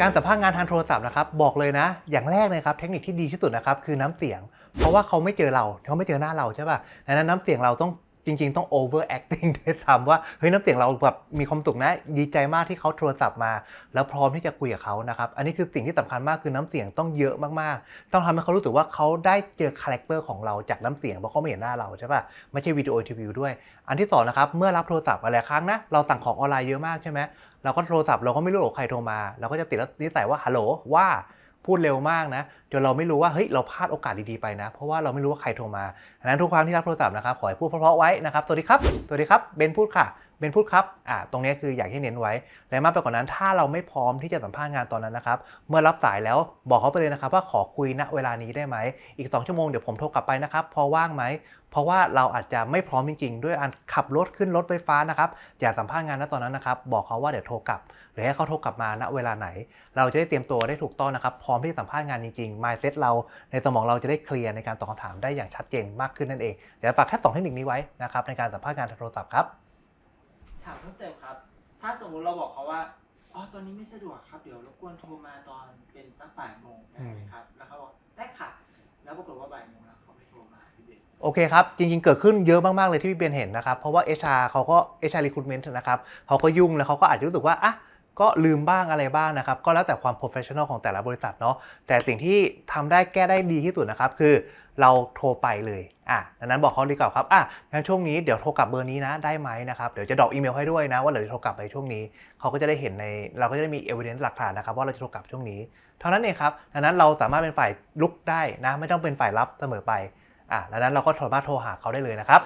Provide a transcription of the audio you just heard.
การสัมภาษณ์งานทางโทรศัพท์นะครับบอกเลยนะ อย่างแรกเลยครับเทคนิคที่ดีที่สุดนะครับคือน้ำเสียง เพราะว่าเขาไม่เจอเราเขาไม่เจอหน้าเราใช่ป่ะดังนั้นน้ำเสียงเราต้อง จริง ๆ ต้อง over acting ด้วยซ้ำว่าเฮ้ยน้ำเสียงเราแบบมีความสุขนะดีใจมากที่เขาโทรศัพท์มา แล้วพร้อมที่จะคุยกับเขานะครับอันนี้คือสิ่งที่สำคัญมากคือน้ำเสียงต้องเยอะมากๆ ต้องทำให้เขารู้สึกว่าเขาได้เจอคาแรคเตอร์ของเราจากน้ำเสียงเพราะเขาไม่เห็นหน้าเราใช่ป่ะไม่ใช่วิดีโอทีวีด้วย อันที่สองนะครับเมื่อรับโทรศัพท์อะไรครั้งนะเราสั่งของออนไลน์เยอะมากใช่ไหมเราก็โทรศัพท์เราก็ไม่รู้หรอกใครโทรมา เราก็จะติดนิสัยว่าฮัลโหลว่า พูดเร็วมากนะจนเราไม่รู้ว่าเฮ้ยเราพลาดโอกาสดีๆไปนะ เพราะว่าเราไม่รู้ว่าใครโทรมาดังนั้นทุกครั้งที่รับโทรศัพท์นะครับขอให้พูดเพราะๆไว้นะครับสวัสดีครับสวัสดีครับเบนพูดค่ะ เบนพูดครับอ่าตรงนี้คืออยากให้เน้นไว้ และมากไปกว่านั้นถ้าเราไม่พร้อมที่จะสัมภาษณ์งานตอนนั้นนะครับ เมื่อรับสายแล้วบอกเขาไปเลยนะครับ ว่าขอคุยณเวลานี้ได้ไหม อีก 2 ชั่วโมงเดี๋ยวผมโทรกลับไปนะครับ พอว่างไหม เพราะว่าเราอาจจะไม่พร้อมจริงๆ ด้วยการขับรถขึ้นรถไฟฟ้านะครับอยากสัมภาษณ์งานณตอนนั้นนะครับ บอกเขาว่าเดี๋ยวโทรกลับ หรือให้เขาโทรกลับมาณเวลาไหน เราจะได้เตรียมตัวได้ถูกต้องนะครับ พร้อมที่จะสัมภาษณ์งานจริงๆ mindset เราในสมองเราจะได้เคลียร์ในการตอบคำถามได้อย่างชัดเจนมากขึ้นนั่นเองเดี๋ยวฝากแค่สองเทคนิคนี้ไว้นะครับในการสัมภาษณ์งานทางโทรศัพท์ครับามเพิ่มเติมครับ ถ้าสมมุติเราบอกเขาว่า อ๋อ ตอนนี้ไม่สะดวกครับ เดี๋ยวรบกวนโทรมาตอนเป็นสักบ่ายโมงได้ไหมครับ แล้วเขาบอกได้ค่ะ แล้วปรากฏว่าบ่ายโมงแล้วเขาไม่โทรมาพี่เบนโอเคครับ จริงๆ เกิดขึ้นเยอะมาก ๆ เลยที่พี่เบนเห็นนะครับ เพราะว่า HR เขาก็ HR recruitment นะครับเขาก็ยุ่งแล้วเขาก็อาจจะรู้สึกว่าอะ ก็ลืมบ้างอะไรบ้างนะครับ ก็แล้วแต่ความ professional ของแต่ละบริษัทเนาะแต่สิ่งที่ทำได้แก้ได้ดีที่สุดนะครับ คือเราโทรไปเลยอะดังนั้นบอกเขาดีกว่าครับอะงั้นช่วงนี้เดี๋ยวโทรกลับเบอร์นี้นะได้ไหมนะครับเดี๋ยวจะดรอกอีเมลให้ด้วยนะว่าเดี๋ยวจะโทรกลับไปช่วงนี้เขาก็จะได้เห็นในเราก็จะได้มี evidence หลักฐานนะครับว่าเราจะโทรกลับช่วงนี้ เท่านั้นเองครับดังนั้นเราสามารถเป็นฝ่ายลุกได้นะ ไม่ต้องเป็นฝ่ายรับเสมอไปอะดังนั้นเราก็สามารถโทรหาเขาได้เลยนะครับ